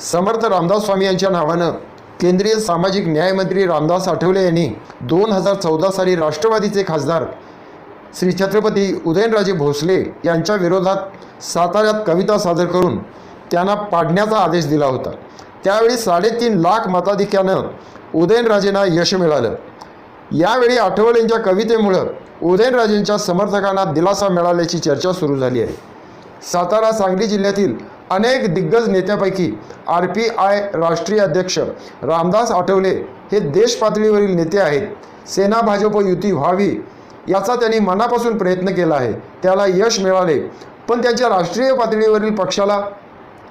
समर्थ रामदास स्वामी यांच्या नावानं केंद्रीय सामाजिक न्यायमंत्री रामदास आठवले यांनी दोन हजार चौदा साली राष्ट्रवादीचे खासदार श्री छत्रपती उदयनराजे भोसले यांच्या विरोधात साताऱ्यात कविता सादर करून त्यांना पाडण्याचा आदेश दिला होता. त्यावेळी साडेतीन लाख मताधिक्यानं उदयनराजेंना यश मिळालं. यावेळी आठवलेंच्या कवितेमुळं उदयनराजेंच्या समर्थकांना दिलासा मिळाल्याची चर्चा सुरू झाली आहे. सातारा सांगली जिल्ह्यातील अनेक दिग्गज नेत्यापैकी आर पी आय राष्ट्रीय अध्यक्ष रामदास आठवले हे देश पातळीवरील नेते आहेत. सेना भाजप युती व्हावी याचा त्यांनी मनापासून प्रयत्न केला आहे. त्याला यश मिळाले पण त्यांच्या राष्ट्रीय पातळीवरील पक्षाला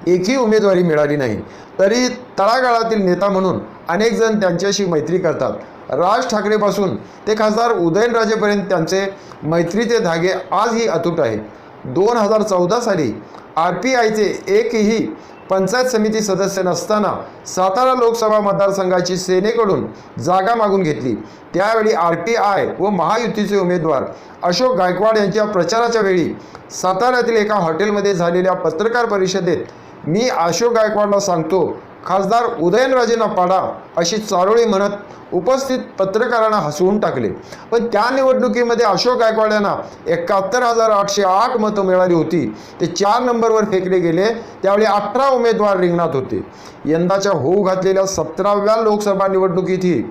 एकही उमेदवारी मिळाली नाही. तरी तळागाळातील नेता म्हणून अनेकजण त्यांच्याशी मैत्री करतात. राज ठाकरेपासून ते खासदार उदयनराजेपर्यंत त्यांचे मैत्रीचे धागे आजही अतूट आहेत. दोन हजार चौदा साली आर पी आयचे एकही पंचायत समिती सदस्य नसताना सातारा लोकसभा मतदारसंघाची सेनेकडून जागा मागून घेतली. त्यावेळी आर टी आय व महायुतीचे उमेदवार अशोक गायकवाड यांच्या प्रचाराच्या वेळी साताऱ्यातील एका हॉटेलमध्ये झालेल्या पत्रकार परिषदेत मी अशोक गायकवाडला सांगतो खासदार उदयनराजेंना पाडा अशी चारोळी म्हणत उपस्थित पत्रकारांना हसवून टाकले. पण त्या निवडणुकीमध्ये अशोक गायकवाड यांना एकाहत्तर हजार आठशे आठ मतं मिळाली होती. ते चार नंबरवर फेकले गेले. त्यावेळी अठरा उमेदवार रिंगणात होते. यंदाच्या होऊ घातलेल्या सतराव्या लोकसभा निवडणुकीतही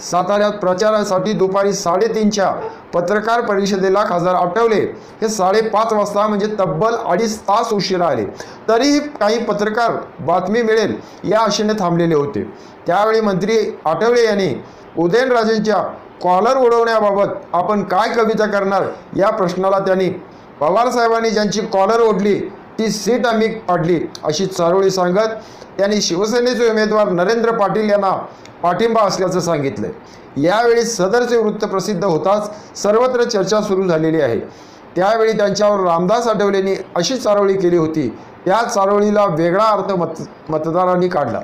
साताऱ्यात प्रचारासाठी दुपारी साडेतीनच्या पत्रकार परिषदेला खासदार आठवले हे साडेपाच वाजता म्हणजे तब्बल अडीच तास उशिरा आले तरीही काही पत्रकार बातमी मिळेल या आशेने थांबलेले होते. त्यावेळी मंत्री आठवले यांनी उदयनराजेंच्या कॉलर उडवण्याबाबत आपण काय कविता करणार? या प्रश्नाला त्यांनी पवारसाहेबांनी ज्यांची कॉलर ओढली ती सीट आम्ही पाडली अशी चारोळी सांगत त्यांनी शिवसेनेचे उमेदवार नरेंद्र पाटील यांना पाठिंबा असल्याचं सांगितलं. यावेळी सदरचे वृत्त प्रसिद्ध होताच सर्वत्र चर्चा सुरू झालेली आहे. त्यावेळी त्यांच्यावर रामदास आठवलेंनी अशी चारोळी केली होती. त्या चारोळीला वेगळा अर्थ मत मतदारांनी काढला.